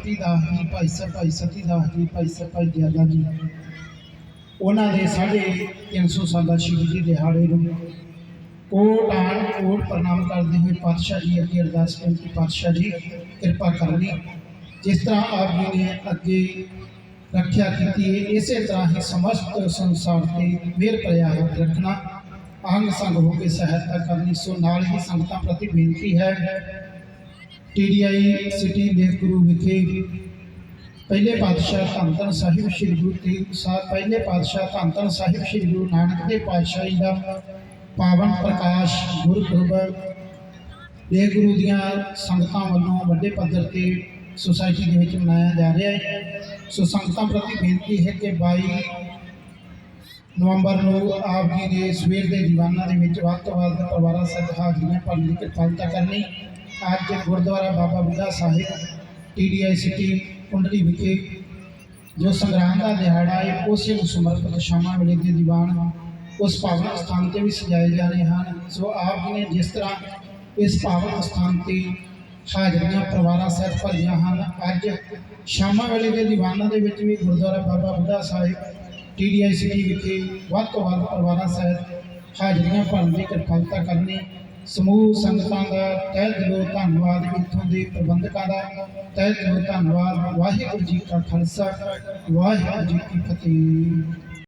ਫਤੀ ਦਾਸ ਜੀ ਭਾਈ ਸਾਹਿਬ ਭਾਈ ਸਤੀ ਦਾਸ ਜੀ ਭਾਈ ਸਾਹਿਬ ਭਾਈ ਦਿਆਲਾ ਜੀ। ਉਹਨਾਂ ਦੇ ਸਾਢੇ 300 ਸਾਲਾ ਸ਼ਹੀਦੀ ਦਿਹਾੜੇ ਨੂੰ ਕੋਟ ਆਣ ਕੋਟ ਪ੍ਰਣਾਮ ਕਰਦੇ ਹੋਏ ਪਾਤਸ਼ਾਹ ਜੀ ਅੱਗੇ ਅਰਦਾਸ ਬੇਨਤੀ ਪਾਤਸ਼ਾਹ ਜੀ, ਕਿਰਪਾ ਕਰਨੀ। ਜਿਸ ਤਰ੍ਹਾਂ ਆਪ ਜੀ ਨੇ ਅੱਗੇ ਰੱਖਿਆ ਕੀਤੀ ਹੈ ਇਸੇ ਤਰ੍ਹਾਂ ਹੀ ਸਮਸਤ ਸੰਸਾਰ ਤੇ ਮਿਹਰ ਭਰਿਆ ਹੱਥ ਰੱਖਣਾ। ਅੰਗ ਸੰਗ ਹੋ ਕੇ ਸਹਾਇਤਾ ਕਰਨੀ, ਸੋ ਨਾਲ ਹੀ ਸੰਗਤਾਂ ਪ੍ਰਤੀ ਬੇਨਤੀ ਹੈ ਟੀਡੀਆਈ ਸਿਟੀ ਲੇਖ ਗੁਰੂ ਵਿਖੇ ਪਹਿਲੇ ਪਾਤਸ਼ਾਹ ਧੰਨ ਧੰਨ ਸਾਹਿਬ ਸ੍ਰੀ ਗੁਰੂ ਤੇਗ ਸਾਹਿਬ, ਪਹਿਲੇ ਪਾਤਸ਼ਾਹ ਧੰਨ ਧੰਨ ਸਾਹਿਬ ਸ੍ਰੀ ਗੁਰੂ ਨਾਨਕ ਦੇਵ ਪਾਤਸ਼ਾਹ ਜੀ ਦਾ ਪਾਵਨ ਪ੍ਰਕਾਸ਼ ਗੁਰਪੁਰਬ ਦੇ ਗੁਰੂ ਦੀਆਂ ਸੰਗਤਾਂ ਵੱਲੋਂ ਵੱਡੇ ਪੱਧਰ ਤੇ ਸੁਸਾਇਟੀ ਦੇ ਵਿੱਚ ਮਨਾਇਆ ਜਾ ਰਿਹਾ ਹੈ। ਸੋ ਸੰਗਤਾਂ ਪ੍ਰਤੀ ਬੇਨਤੀ ਹੈ ਕਿ 22 ਨਵੰਬਰ ਨੂੰ ਆਪ ਜੀ ਦੇ ਸਵੇਰ ਦੇ ਦੀਵਾਨਾਂ ਦੇ ਵਿੱਚ ਵੱਧ ਤੋਂ ਵੱਧ ਪਰਿਵਾਰਾਂ ਸਹਿਤ ਹਾਜ਼ਰੀਆਂ ਭਰਨ ਦੀ ਕਿਰਪਾਲਤਾ ਕਰਨੀ। ਅੱਜ ਗੁਰਦੁਆਰਾ ਬਾਬਾ ਬੁੱਢਾ ਸਾਹਿਬ ਟੀਡੀਆਈ ਸਿਟੀ ਕੁੰਡਲੀ ਵਿਖੇ ਜੋ ਸੰਗਰਾਮ ਦਾ ਦਿਹਾੜਾ ਹੈ, ਉਸੇ ਨੂੰ ਸਮਰਪਿਤ ਸ਼ਾਮਾਂ ਵੇਲੇ ਦੇ ਦੀਵਾਨ ਉਸ ਪਾਵਨ ਸਥਾਨ ਤੇ ਵੀ ਸਜਾਏ ਜਾ ਰਹੇ ਹਨ। ਸੋ ਆਪ ਜੀ ਨੇ ਜਿਸ ਤਰ੍ਹਾਂ ਇਸ ਪਾਵਨ ਸਥਾਨ ਤੇ ਹਾਜ਼ਰੀਆਂ, ਪਰਿਵਾਰਾਂ ਸਹਿਤ ਭਰੀਆਂ ਹਨ, ਅੱਜ ਸ਼ਾਮਾਂ ਵੇਲੇ ਦੇ ਦੀਵਾਨਾਂ ਦੇ ਵਿੱਚ ਵੀ ਗੁਰਦੁਆਰਾ ਬਾਬਾ ਬੁੱਢਾ ਸਾਹਿਬ ਟੀਡੀਆਈ ਸਿਟੀ ਵਿਖੇ ਵੱਧ ਤੋਂ ਵੱਧ ਪਰਿਵਾਰਾਂ ਸਹਿਤ ਹਾਜ਼ਰੀਆਂ ਭਰਨ ਦੀ ਕਿਰਪਾਲਤਾ ਕਰਨੀ ਸਮੂਹ ਸੰਗਤਾਂ ਦਾ ਤਹਿ ਦਿਲੋਂ ਧੰਨਵਾਦ ਇੱਥੋਂ ਦੇ ਪ੍ਰਬੰਧਕਾਂ ਦਾ ਤਹਿ ਦਿਲੋਂ ਧੰਨਵਾਦ। ਵਾਹਿਗੁਰੂ ਜੀ ਕਾ ਖਾਲਸਾ, ਵਾਹਿਗੁਰੂ ਜੀ ਕੀ ਫਤਿਹ।